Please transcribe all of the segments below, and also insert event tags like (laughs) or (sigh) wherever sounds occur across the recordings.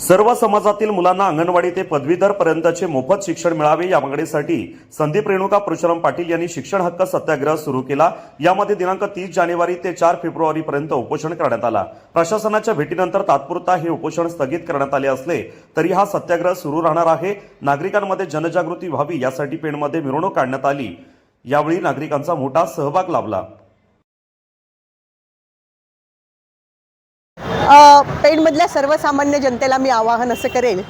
सर्व समाजातील मुलांना अंगणवाडी ते पदवीधर पर्यंतचे मोफत शिक्षण मिळावे या मागणीसाठी संदीप रेणुका परशुराम पाटील यांनी शिक्षण हक्क सत्याग्रह सुरू केला. यामध्ये दिनांक तीस जानेवारी ते चार फेब्रुवारी पर्यंत उपोषण करण्यात आला. प्रशासनाच्या भेटीनंतर तात्पुरता हे उपोषण स्थगित करण्यात आले असले तरी हा सत्याग्रह सुरू राहणार आहे. नागरिकांमध्ये जनजागृती व्हावी यासाठी पेणमध्ये मिरवणूक काढण्यात आली. यावेळी नागरिकांचा मोठा सहभाग लाभला. पेणमधल्या (laughs) सर्वसामान्य जनतेला मी आवाहन असं करेल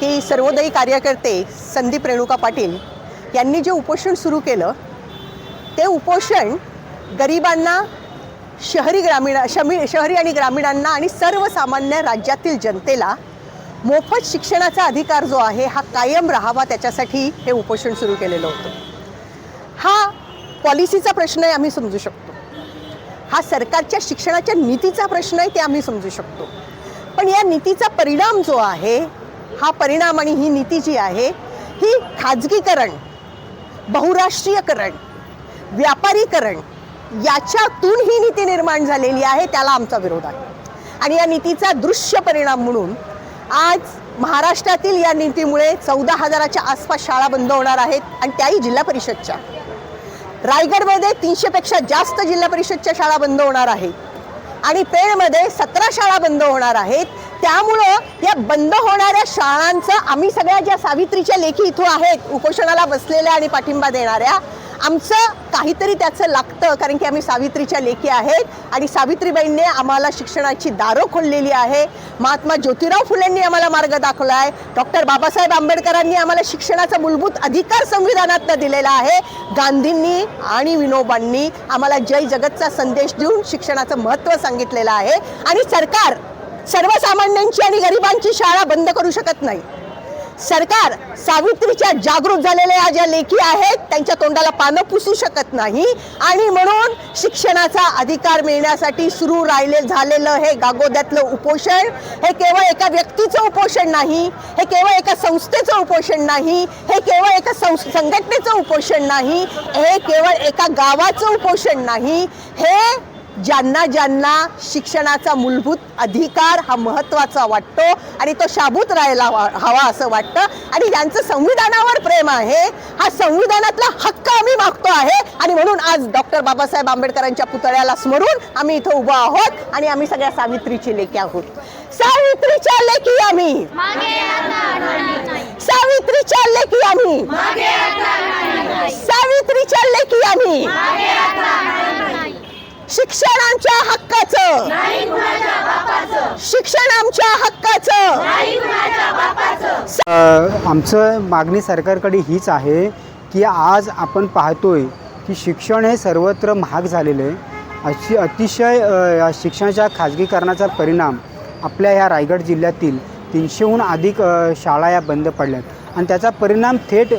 की सर्वोदयी कार्यकर्ते संदीप रेणुका पाटील यांनी जे उपोषण सुरू केलं ते उपोषण गरिबांना शहरी ग्रामीण शमी शहरी आणि ग्रामीणांना आणि सर्वसामान्य राज्यातील जनतेला मोफत शिक्षणाचा अधिकार जो आहे हा कायम राहावा त्याच्यासाठी हे उपोषण सुरू केलेलं होतं. हा पॉलिसीचा प्रश्न आहे आम्ही समजू शकतो. हा सरकारच्या शिक्षणाच्या नीतीचा प्रश्न आहे ते आम्ही समजू शकतो. पण या नीतीचा परिणाम जो आहे हा परिणाम आणि ही नीती जी आहे ही खाजगीकरण बहुराष्ट्रीयकरण व्यापारीकरण याच्यातून ही नीती निर्माण झालेली आहे त्याला आमचा विरोध आहे. आणि या नीतीचा दृश्य परिणाम म्हणून आज महाराष्ट्रातील या नीतीमुळे चौदा हजाराच्या आसपास शाळा बंद होणार आहेत आणि त्याही जिल्हा परिषदच्या. रायगडमध्ये तीनशेपेक्षा जास्त जिल्हा परिषदच्या शाळा बंद होणार आहेत. आणि पेणमध्ये सतरा शाळा बंद होणार आहेत. त्यामुळं या बंद होणाऱ्या शाळांचं आम्ही सगळ्या ज्या सावित्रीच्या लेखी इथं आहेत उपोषणाला बसलेल्या आणि पाठिंबा देणाऱ्या आमचं काहीतरी त्याचं लागतं कारण की आम्ही सावित्रीच्या लेखी आहेत आणि सावित्रीबाईंनी आम्हाला शिक्षणाची दारं खोललेली आहे. महात्मा ज्योतिराव फुलेंनी आम्हाला मार्ग दाखवला आहे. डॉक्टर बाबासाहेब आंबेडकरांनी आम्हाला शिक्षणाचा मूलभूत अधिकार संविधानातनं दिलेला आहे. गांधींनी आणि विनोबांनी आम्हाला जय जगतचा संदेश देऊन शिक्षणाचं महत्त्व सांगितलेलं आहे. आणि सरकार सर्वसामान्यांची आणि गरिबांची शाळा बंद करू शकत नाही. सरकार सावित्रीच्या जागृत झालेल्या या ज्या लेखी आहेत. त्यांच्या तोंडाला पानं पुसू शकत नाही. आणि म्हणून शिक्षणाचा अधिकार मिळण्यासाठी सुरू राहिले झालेलं हे गागोद्यातलं उपोषण हे केवळ एका व्यक्तीचं उपोषण नाही हे केवळ एका संस्थेचं उपोषण नाही हे केवळ एका सं संघटनेचं उपोषण नाही हे केवळ एका गावाचं उपोषण नाही हे ज्यांना ज्यांना शिक्षणाचा मूलभूत अधिकार हा महत्त्वाचा वाटतो आणि तो शाबूत राहायला हवा असं वाटतं आणि ज्यांचं संविधानावर प्रेम आहे हा संविधानातला हक्क आम्ही मागतो आहे आणि म्हणून आज डॉक्टर बाबासाहेब आंबेडकरांच्या पुतळ्याला स्मरून आम्ही इथं उभं आहोत आणि आम्ही सगळ्या सावित्रीची लेखी आहोत. सावित्रीच्या लेखी आम्ही. सावित्रीच्या लेखी आम्ही. सावित्रीच्या लेखी आम्ही. शिक्षण आमच्या हक्काचं. शिक्षण आमच्या हक्काचं आमचं मागणी सरकारकडे हीच आहे की आज आपण पाहतोय की शिक्षण हे सर्वत्र महाग झालेलं आहे. अशी अतिशय या शिक्षणाच्या खाजगीकरणाचा परिणाम आपल्या ह्या रायगड जिल्ह्यातील तीनशेहून अधिक शाळा या बंद पडल्यात. आणि त्याचा परिणाम थेट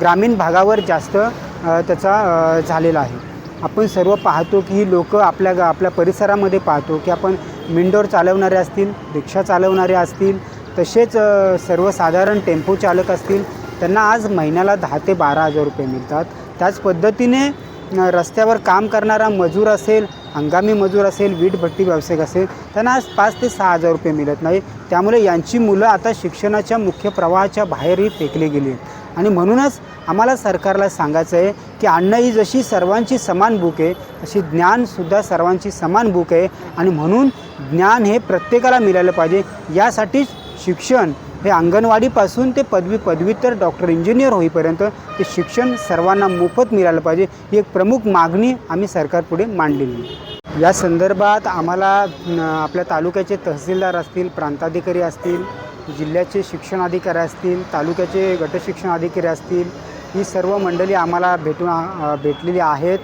ग्रामीण भागावर जास्त त्याचा झालेला आहे. आपण सर्व पाहतो की ही लोक आपल्या गा आपल्या परिसरामध्ये पाहतो की आपण मिंडोर चालवणारे असतील रिक्षा चालवणारे असतील तसेच सर्वसाधारण टेम्पो चालक असतील त्यांना आज महिन्याला दहा ते बारा हजार रुपये मिळतात. त्याच पद्धतीने रस्त्यावर काम करणारा मजूर असेल हंगामी मजूर असेल वीटभट्टी व्यावसायिक असेल त्यांना आज पाच ते सहा हजार रुपये मिळत नाही. त्यामुळे यांची मुलं आता शिक्षणाच्या मुख्य प्रवाहाच्या बाहेरही फेकली गेली आहेत. आणि म्हणूनच आम्हाला सरकारला सांगायचं आहे की अन्न ही जशी सर्वांची समान बुक आहे तशी ज्ञानसुद्धा सर्वांची समान बुक आहे आणि म्हणून ज्ञान हे प्रत्येकाला मिळालं पाहिजे. यासाठीच शिक्षण हे अंगणवाडीपासून ते पदवी पदव्युत्तर डॉक्टर इंजिनियर होईपर्यंत ते शिक्षण सर्वांना मोफत मिळालं पाहिजे. ही एक प्रमुख मागणी आम्ही सरकारपुढे मांडलेली आहे. या संदर्भात आम्हाला आपल्या तालुक्याचे तहसीलदार असतील प्रांताधिकारी असतील जिल्ह्याचे शिक्षण अधिकारी असतील तालुक्याचे गटशिक्षण अधिकारी असतील ही सर्व मंडळी आम्हाला भेटून भेटलेली आहेत.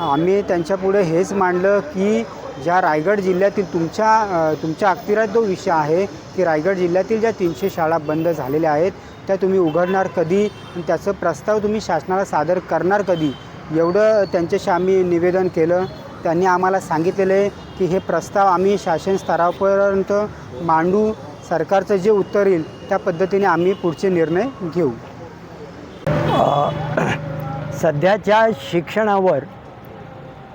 आम्ही त्यांच्यापुढे हेच मांडलं की ज्या रायगड जिल्ह्यातील तुमच्या तुमच्या अखतिरात जो विषय आहे की रायगड जिल्ह्यातील ज्या तीनशे शाळा बंद झालेल्या आहेत त्या तुम्ही उघडणार कधी? आणि त्याचं प्रस्ताव तुम्ही शासनाला सादर करणार कधी? एवढं त्यांच्याशी आम्ही निवेदन केलं. त्यांनी आम्हाला सांगितलेलं आहे की हे प्रस्ताव आम्ही शासन स्तरापर्यंत मांडू सरकारचं जे उत्तर येईल त्या पद्धतीने आम्ही पुढचे निर्णय घेऊ. सध्याच्या शिक्षणावर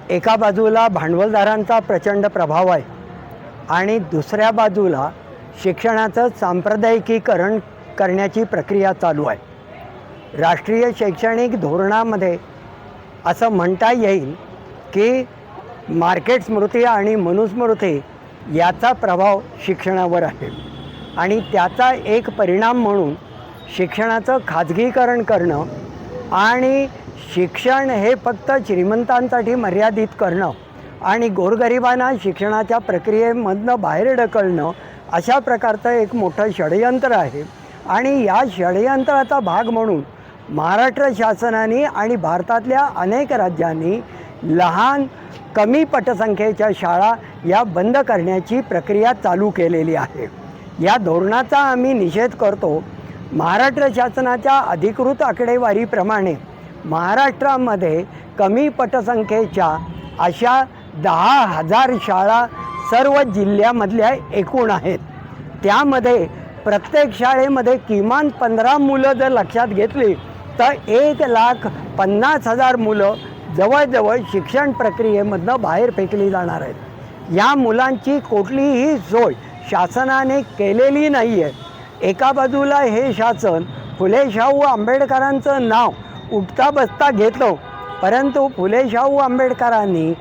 एका बाजूला भांडवलदारांचा प्रचंड प्रभाव आहे आणि दुसऱ्या बाजूला शिक्षणाचं सांप्रदायिकीकरण करण्याची प्रक्रिया चालू आहे. राष्ट्रीय शैक्षणिक धोरणामध्ये असं म्हणता येईल की मार्केट स्मृती आणि मनुस्मृती याचा प्रभाव शिक्षणावर आहे. आणि त्याचा एक परिणाम म्हणून शिक्षणाचं खाजगीकरण करणं आणि शिक्षण हे फक्त श्रीमंतांसाठी मर्यादित करणं आणि गोरगरिबांना शिक्षणाच्या प्रक्रियेमधनं बाहेर ढकलणं अशा प्रकारचं एक मोठं षडयंत्र आहे. आणि या षडयंत्राचा भाग म्हणून महाराष्ट्र शासनाने आणि भारतातल्या अनेक राज्यांनी लहान कमी पटसंख्येच्या शाळा या बंद करण्याची प्रक्रिया चालू केलेली आहे. या धोरणाचा आम्ही निषेध करतो. महाराष्ट्र शासनाच्या अधिकृत आकडेवारीप्रमाणे महाराष्ट्रामध्ये कमी पटसंख्येच्या अशा दहा हजार शाळा सर्व जिल्ह्यामधल्या एकूण आहेत. त्यामध्ये प्रत्येक शाळेमध्ये किमान पंधरा मुलं जर लक्षात घेतली तर एक लाख पन्नास हजार मुलं जवळजवळ शिक्षण प्रक्रियेमधनं बाहेर फेकली जाणार आहेत. या मुलांची कुठलीही सोय शासनाने केलेली नाही आहे एका बाजूला हे शासन फुले शाहू आंबेडकरांचं नाव उठता बसता घेतो परंतु फुले शाहू आंबेडकरांनी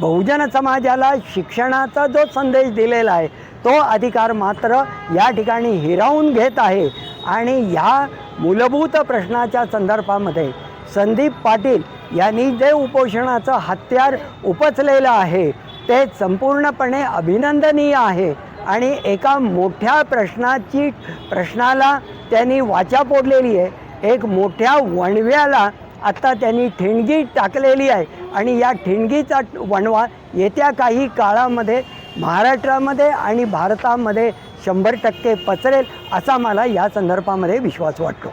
बहुजन समाजाला शिक्षणाचा जो संदेश दिलेला आहे तो अधिकार मात्र या ठिकाणी हिरावून घेत आहे. आणि ह्या मूलभूत प्रश्नाच्या संदर्भामध्ये संदीप पाटील यांनी जे उपोषणाचं हत्यार उपचलेलं आहे ते संपूर्णपणे अभिनंदनीय आहे आणि एका मोठ्या प्रश्नाची प्रश्नाला त्यांनी वाचा फोडलेली आहे. एक मोठ्या वणव्याला आत्ता त्यांनी ठिणगी टाकलेली आहे आणि या ठिणगीचा वणवा येत्या काही काळामध्ये महाराष्ट्रामध्ये आणि भारतामध्ये शंभर टक्के पसरेल असा मला या संदर्भामध्ये विश्वास वाटतो.